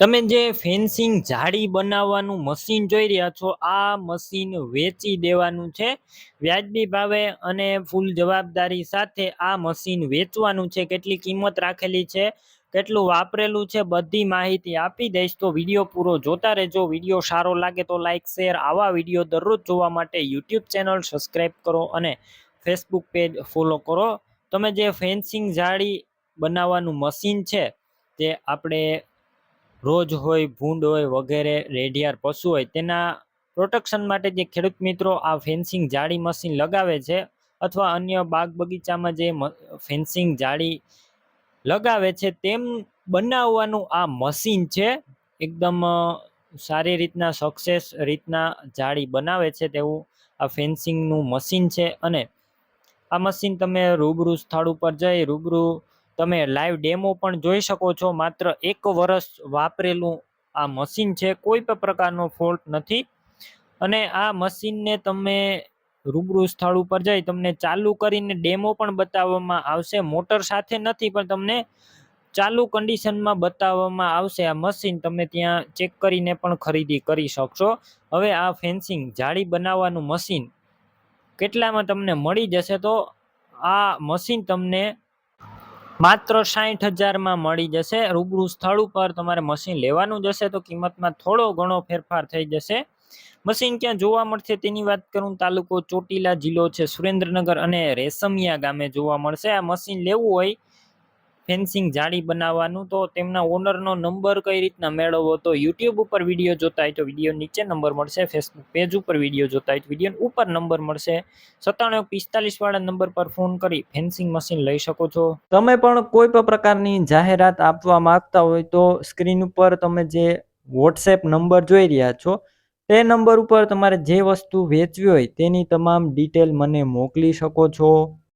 તમે જે ફેન્સિંગ જાળી બનાવવાનું મશીન જોઈ રહ્યા છો, આ મશીન વેચી દેવાનું છે. વ્યાજબી ભાવે અને ફૂલ જવાબદારી સાથે આ મશીન વેચવાનું છે. કેટલી કિંમત રાખેલી છે, કેટલું વાપરેલું છે, બધી માહિતી આપી દઈશ. તો વીડિયો પૂરો જોતા રહેજો. વીડિયો સારો લાગે તો લાઇક શેર, આવા વીડિયો દરરોજ જોવા માટે યુટ્યુબ ચેનલ સબસ્ક્રાઈબ કરો અને ફેસબુક પેજ ફોલો કરો. તમે જે ફેન્સિંગ જાળી બનાવવાનું મશીન છે, તે આપણે રોજ હોય, ભૂંડ હોય વગેરે રેડિયાર પશુ હોય, તેના પ્રોટેક્શન માટે જે ખેડૂત મિત્રો આ ફેન્સિંગ જાળી મશીન લગાવે છે અથવા અન્ય બાગ બગીચામાં જે ફેન્સિંગ જાળી લગાવે છે, તેમ બનાવવાનું આ મશીન છે. એકદમ સારી રીતના સક્સેસ રીતના જાળી બનાવે છે તેવું આ ફેન્સિંગનું મશીન છે. અને આ મશીન તમે રૂબરૂ સ્થળ ઉપર જઈ, રૂબરૂ તમે લાઈવ ડેમો પણ જોઈ શકો છો. માત્ર એક વર્ષ વાપરેલું આ મશીન છે. કોઈ પણ પ્રકારનો ફોલ્ટ નથી. અને આ મશીનને તમે રૂબરૂ સ્થળ ઉપર જઈ તમને ચાલુ કરીને ડેમો પણ બતાવવામાં આવશે. મોટર સાથે નથી, પણ તમને ચાલુ કન્ડિશનમાં બતાવવામાં આવશે આ મશીન તમે ત્યાં ચેક કરીને પણ ખરીદી કરી શકશો. હવે આ ફેન્સિંગ જાળી બનાવવાનું મશીન કેટલામાં તમને મળી જશે તો આ મશીન તમને માત્ર સાઠ હજારમાં મળી જશે. રૂબરૂ સ્થળ ઉપર તમારે મશીન લેવાનું જશે તો કિંમતમાં થોડો ઘણો ફેરફાર થઈ જશે. મશીન ક્યાં જોવા મળશે તેની વાત કરું. તાલુકો ચોટીલા જિલ્લો છે સુરેન્દ્રનગર અને રેશમિયા ગામે જોવા મળશે. આ મશીન લેવું હોય ફેન્સિંગ જાળી બનાવવાનું તો તેમના ઓનરનો નંબર કઈ રીતના મેળવવો તો યુટ્યુબ ઉપર વીડિયો જોતા હોય તો વીડિયો નીચે નંબર મળશે, ફેસબુક પેજ ઉપર વીડિયો જોતા હોય તો વીડિયો ઉપર નંબર મળશે. સત્તાણું પિસ્તાલીસ વાળા નંબર પર ફોન કરી ફેન્સિંગ મશીન લઈ શકો છો. તમે પણ કોઈ પણ પ્રકારની જાહેરાત આપવા માંગતા હોય તો સ્ક્રીન ઉપર તમે જે વોટ્સએપ નંબર જોઈ રહ્યા છો, તે નંબર ઉપર તમારે જે વસ્તુ વેચવી હોય તેની તમામ ડિટેલ મને મોકલી શકો છો.